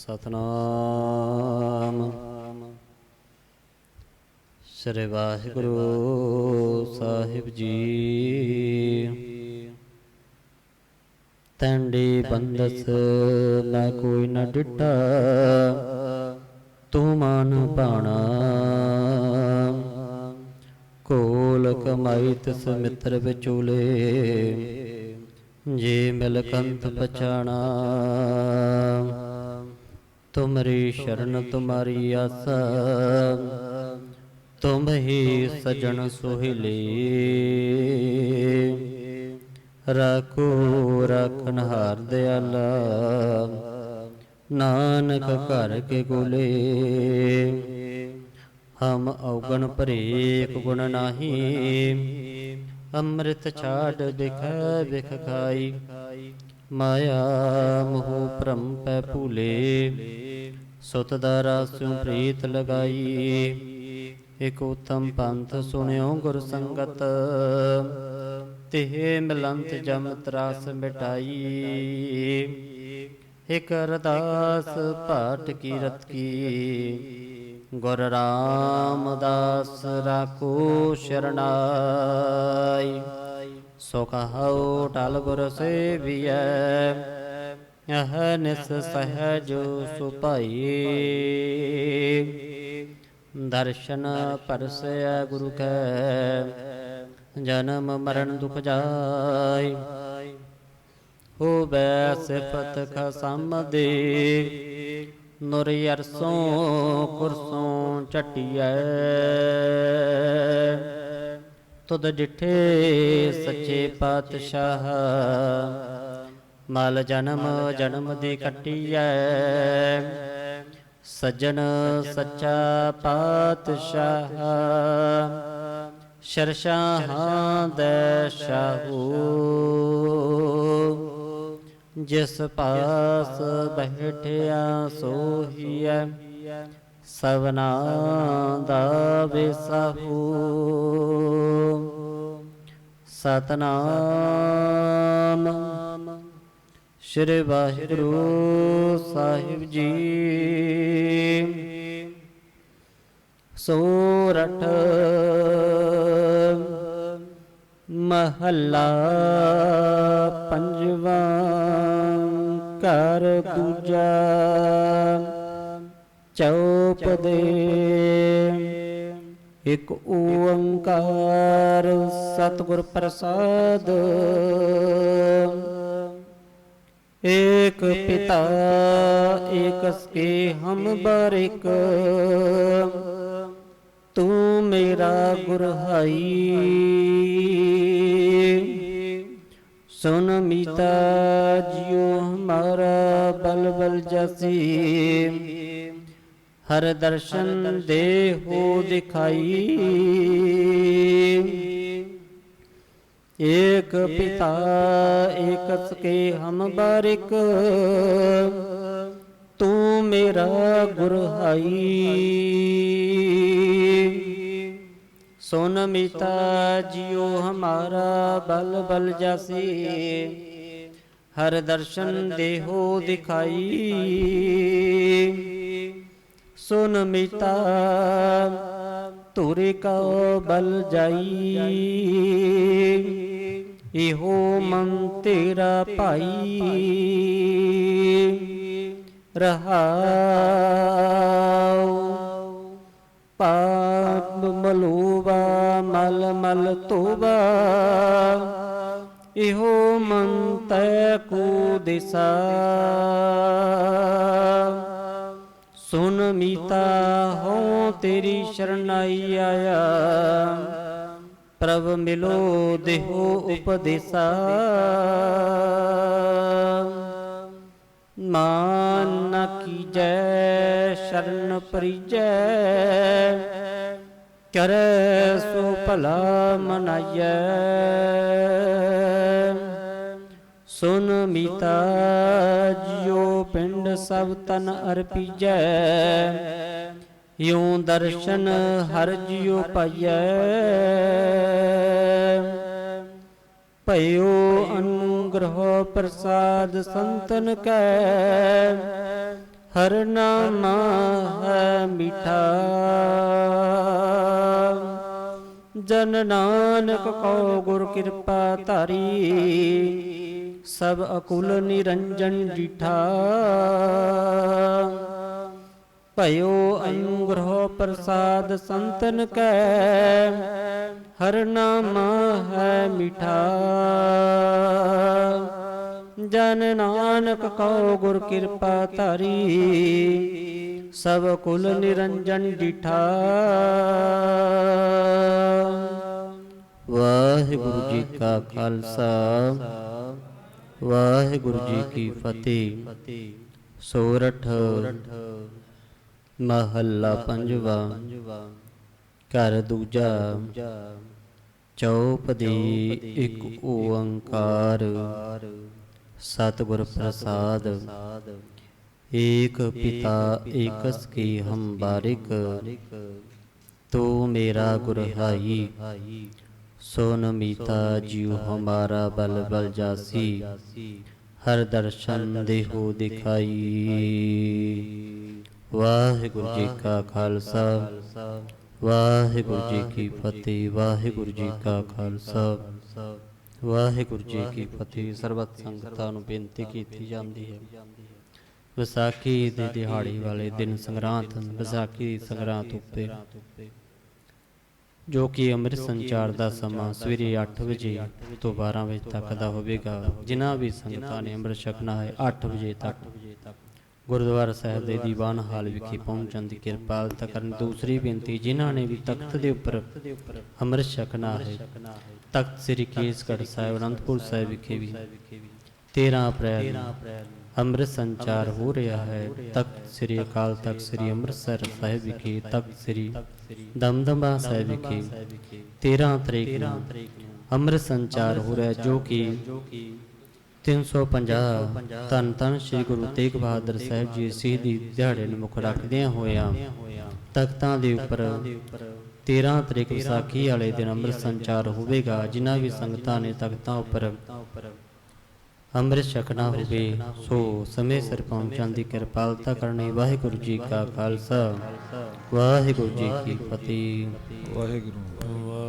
ਸਤਨਾਮ। ਸ੍ਰੀ ਵਾਹਿਗੁਰੂ ਸਾਹਿਬ ਜੀ। ਤੰਡੀ ਬੰਦਸ ਮੈਂ ਕੋਈ ਨ ਡਿਟਾ, ਤੂੰ ਮਨ ਪਾਣਾ ਕੋਲ ਕਮਾਈ ਤਿਸ ਮਿੱਤਰ ਵਿਚੂਲੇ, ਜੇ ਮਿਲ ਕੰਤ ਪਛਾਣਾ। ਤੁਮਰੀ ਸ਼ਰਨ ਤੁਮਾਰੀ ਆਸਾ। ਤੁਮ ਹੀ ਸਜਣ ਸੁਹਿਲੇ। ਰਾਖੋ ਰਖਨ ਹਾਰ ਦਿਆਲਾ। ਨਾਨਕ ਘਰ ਕੇ ਕੋਲੇ। ਹਮ ਔਗਣ ਭਰੇਕ ਗੁਣ ਨਾਹੀ। ਅੰਮ੍ਰਿਤ ਛਾੜ ਬਿਖ ਬਿਖ ਖਾਈ। ਮਾਇਆ ਮੋਹ ਭ੍ਰਮ ਪੈ ਭੂਲੇ। ਸੁਤ ਦਾ ਰਾਸਿਉ ਪ੍ਰੀਤ ਲਗਾਈ। ਇਕ ਉਤਮ ਪੰਥ ਸੁਣਿਓ ਗੁਰ ਸੰਗਤ। ਤਿਹ ਮਿਲੰਤ ਜਮ ਤਰਾਸ ਮਿਟਾਈ। ਇਕ ਅਰਦਾਸ ਪਾਟ ਕੀ ਰਤ ਕੀ। ਗੁਰ ਰਾਮਦਾਸ ਰਾਖੋ ਸ਼ਰਨਾਈ। ਸੋ ਕਹਉ ਟਲ ਗੁਰ ਸੇਵੀਐ। ਅਹ ਨਿਸ ਸਹਜ ਸੁਪਾਈ ਦਰਸ਼ਨ ਪਰਸੈ ਗੁਰੂ ਕੈ, ਜਨਮ ਮਰਨ ਦੁਖ ਜਾਈ। ਹੋਵੈ ਸਿਫਤ ਖਸਮ ਦੇ ਨੁਰ ਅਰਸੋਂ ਕੁਰਸੋਂ ਚਟਿਐ ਤੁਧ ਡਿਠੇ ਸੱਚੇ ਪਾਤਸ਼ਾਹ ਮਲ ਜਨਮ ਜਨਮ ਦੀ ਕੱਟਿਐ ਸੱਜਣ ਸੱਚਾ ਪਾਤਸ਼ਾਹ। ਸ਼ਰਸ਼ਾਹਾਂ ਦੇ ਸ਼ਾਹੂ। ਜਿਸ ਪਾਸ ਬੈਠਿਆ ਸੋਹੀਐ ਸਵਨਾ ਦਾ ਵਿਸਾਹੂ। ਸਤਨਾਮ ਸ਼੍ਰੀ ਵਾਹਿਗੁਰੂ ਸਾਹਿਬ ਜੀ। ਸੋਰਠ ਮਹੱਲਾ ਪੰਜਵਾਂ ਘਰ ਦੂਜਾ ਚਉਪ ਦੇ। ਇਕ ਓੰਕਾਰ ਸਤਿਗੁਰ ਪ੍ਰਸਾਦ ਏਕ ਪਿਤਾ, ਏਕ ਸਕੇ ਹਮ ਬਰਿਕ। ਤੂੰ ਮੇਰਾ ਗੁਰ ਹਾਈ। ਸੁਨ ਮੀਤਾ ਜਿਉ ਹਮਾਰਾ ਬਲ ਬਲ ਜਸੀ। ਹਰ ਦਰਸ਼ਨ ਦੇ ਹੋ ਦਿਖਾਈ। ਏਕ ਪਿਤਾ ਏਕ ਸਕੇ ਹਮ ਬਾਰਿਕ ਤੂੰ ਮੇਰਾ ਗੁਰ ਹਾਈ। ਸੁਨ ਮੀਤਾ ਜਿਉ ਹਮਾਰਾ ਬਲ ਬਲ ਜਾਸੀ। ਹਰ ਦਰਸ਼ਨ ਦੇਹੋ ਦਿਖਾਈ। ਸੁਨ ਮੀਤਾ ਤੁਰੇ ਕਉ ਬਲ ਜਾਈ। ਇਹੋ ਮਨ ਤੇਰਾ ਭਾਈ। ਰਹਾਉ। ਪਾਪ ਮਲੂਵਾ, ਮਲ ਮਲ ਤੋਬਾ ਇਹੋ ਮਨ ਤੈ ਕੋ ਦਿਸਾ। ਸੁਨ ਮੀਤਾ ਹੋ ਤੇਰੀ ਸ਼ਰਨਾਈ ਆਇਆ। ਪ੍ਰਭ ਮਿਲੋ ਦੇਹੋ ਉਪਦੇਸਾ। ਮਾਨ ਨ ਕੀਜੈ, ਸ਼ਰਨ ਪਰਿਜੈ। ਕਰੈ ਸੋ ਭਲਾ ਮਨਾਈਐ। ਸੁਨ ਮੀਤਾ ਜਿਉ ਪਿੰਡ ਸਭ ਤਨ ਅਰਪੀਜੈ। ਯੂੰ ਦਰਸ਼ਨ ਹਰ ਜਿਉ ਪਾਈਐ। ਭਇਓ ਅਨੁਗ੍ਰਹ ਪ੍ਰਸਾਦ ਸੰਤਨ ਕੈ। ਹਰ ਨਾਮ ਹੈ ਮਿਠਾ। ਜਨ ਨਾਨਕ ਕੋ ਗੁਰ ਕਿਰਪਾ ਧਾਰੀ। ਸਭ ਅਕੁਲ ਨਿਰੰਜਨ ਜਿਠਾ। ਭਇਓ ਅਨੁਗ੍ਰਹ ਪ੍ਰਸਾਦ ਸੰਤਨ ਕੈ। ਹਰ ਨਾਮ ਹੈ ਮਿਠਾ। ਜਨ ਨਾਨਕ ਕਉ ਗੁਰ ਕਿਰਪਾ ਧਾਰੀ। ਸਭ ਕੁਲ ਨਿਰੰਜਨ ਜਿਠਾ ਵਾਹਿਗੁਰੂ ਜੀ ਕਾ ਖਾਲਸਾ। ਵਾਹਿਗੁਰੂ ਜੀ ਕੀ ਫਤਿਹ। ਸੋਰਠ ਮਹੱਲਾ ਪੰਜਵਾ। ਘਰ ਦੂਜਾ। ਚੌਪਦੀ ਇੱਕ ਓੰਕਾਰ। ਸਤਿਗੁਰ ਪ੍ਰਸਾਦ। ਏਕ ਪਿਤਾ ਏਕਸ ਕੀ ਹਮ ਬਾਰਿਕ। ਤੂੰ ਮੇਰਾ ਗੁਰ ਹਾਈ। ਸੋ ਨਮੀਤਾ ਜਿਉ ਹਮਾਰਾ ਬਲ ਬਲ ਜਾਸੀ। ਹਰ ਦਰਸ਼ਨ ਦੇਹੋ ਦਿਖਾਈ। ਵਾਹਿਗੁਰੂ ਜੀ ਕਾ ਖਾਲਸਾ। ਵਾਹਿਗੁਰੂ ਜੀ ਕੀ ਫਤਿਹ ਵਾਹਿਗੁਰੂ ਜੀ ਕਾ ਖਾਲਸਾ। ਵਾਹਿਗੁਰੂ ਜੀ ਕੀ ਫਤਿਹ ਸਰਬਤ ਸੰਗਤਾਂ ਨੂੰ ਬੇਨਤੀ ਕੀਤੀ ਜਾਂਦੀ ਹੈ। ਵਿਸਾਖੀ ਦੇ ਦਿਹਾੜੀ ਵਾਲੇ ਦਿਨ ਸੰਗਰਾਂਦ ਵਿਸਾਖੀ ਦੀ ਸੰਗਰਾਂਦ ਉੱਤੇ। ਜੋ ਕਿ ਅੰਮ੍ਰਿਤ ਸੰਚਾਰ ਦਾ ਸਮਾਂ ਸਵੇਰੇ 8 ਵਜੇ ਤੋਂ 12 ਵਜੇ ਤੱਕ ਦਾ ਹੋਵੇਗਾ। ਜਿਨ੍ਹਾਂ ਵੀ ਸੰਗਤਾਂ ਨੇ ਅੰਮ੍ਰਿਤ ਛਕਣਾ ਹੈ 8 ਵਜੇ ਤੱਕ। ਗੁਰਦੁਆਰਾ ਸਾਹਿਬ ਦੇ ਦੀਵਾਨ ਹਾਲ ਵਿਖੇ ਪਹੁੰਚਣ ਦੀ ਕਿਰਪਾਲਤਾ ਕਰਨ ਦੂਸਰੀ ਬੇਨਤੀ ਜਿਨ੍ਹਾਂ ਨੇ ਵੀ ਤਖਤ ਦੇ ਉੱਪਰ ਅੰਮ੍ਰਿਤ ਛਕਣਾ ਹੈ ਤਖਤ ਸ੍ਰੀ ਕੇਸਗੜ੍ਹ ਸਾਹਿਬ, ਅਨੰਦਪੁਰ ਸਾਹਿਬ ਵਿਖੇ ਵੀ 13 ਅਪ੍ਰੈਲ ਅੰਮ੍ਰਿਤ ਸੰਚਾਰ ਹੋ ਰਿਹਾ ਹੈ। ਤਖਤ ਸ੍ਰੀ ਅਕਾਲ ਤਖਤ ਸ੍ਰੀ ਅੰਮ੍ਰਿਤਸਰ ਸਾਹਿਬ ਵਿਖੇ, ਤਖਤ ਸ੍ਰੀ ਦਮਦਮਾ ਸਾਹਿਬ ਵਿਖੇ 13 ਤਰੀਕ ਨੂੰ ਅੰਮ੍ਰਿਤ ਸੰਚਾਰ ਹੋ ਰਿਹਾ ਜੋ ਕਿ 350 ਧੰਨ ਧੰਨ ਸ੍ਰੀ ਗੁਰੂ ਤੇਗ ਬਹਾਦਰ ਸਾਹਿਬ ਜੀ ਸ਼ਹੀਦੀ ਦਿਹਾੜੇ ਨੂੰ ਮੁੱਖ ਰੱਖਦਿਆਂ ਹੋਇਆਂ ਤਖਤਾਂ ਦੇ ਉੱਪਰ 13 ਤਰੀਕ ਵਿਸਾਖੀ ਵਾਲੇ ਦਿਨ ਅੰਮ੍ਰਿਤ ਸੰਚਾਰ ਹੋਵੇਗਾ ਜਿਨ੍ਹਾਂ ਵੀ ਸੰਗਤਾਂ ਨੇ ਤਖਤਾਂ ਉੱਪਰ ਅੰਮ੍ਰਿਤ ਛਕਣਾ ਹੋਵੇ ਸੋ ਸਮੇਂ ਸਿਰ ਪਹੁੰਚਣ ਦੀ ਕਿਰਪਾਲਤਾ ਕਰਨੀ। ਵਾਹਿਗੁਰੂ ਜੀ ਕਾ ਖਾਲਸਾ। ਵਾਹਿਗੁਰੂ ਜੀ ਕੀ ਫਤਿਹ। ਵਾਹਿਗੁਰੂ।